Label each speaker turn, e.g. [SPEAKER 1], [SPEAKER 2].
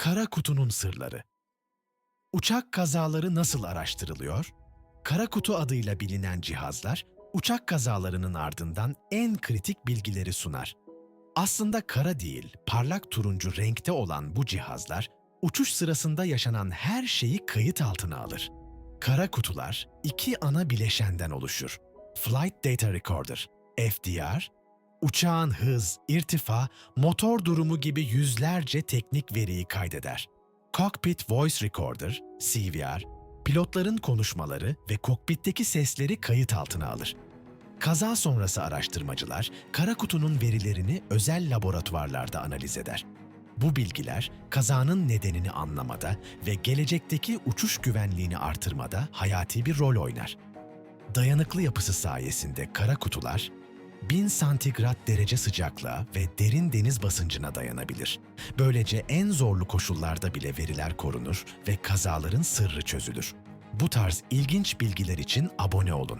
[SPEAKER 1] Kara kutunun sırları. Uçak kazaları nasıl araştırılıyor? Kara kutu adıyla bilinen cihazlar, uçak kazalarının ardından en kritik bilgileri sunar. Aslında kara değil, parlak turuncu renkte olan bu cihazlar, uçuş sırasında yaşanan her şeyi kayıt altına alır. Kara kutular iki ana bileşenden oluşur. Flight Data Recorder, FDR, uçağın hız, irtifa, motor durumu gibi yüzlerce teknik veriyi kaydeder. Cockpit Voice Recorder, CVR, pilotların konuşmaları ve kokpitteki sesleri kayıt altına alır. Kaza sonrası araştırmacılar kara kutunun verilerini özel laboratuvarlarda analiz eder. Bu bilgiler kazanın nedenini anlamada ve gelecekteki uçuş güvenliğini artırmada hayati bir rol oynar. Dayanıklı yapısı sayesinde kara kutular 1000 santigrat derece sıcaklığa ve derin deniz basıncına dayanabilir. Böylece en zorlu koşullarda bile veriler korunur ve kazaların sırrı çözülür. Bu tarz ilginç bilgiler için abone olun.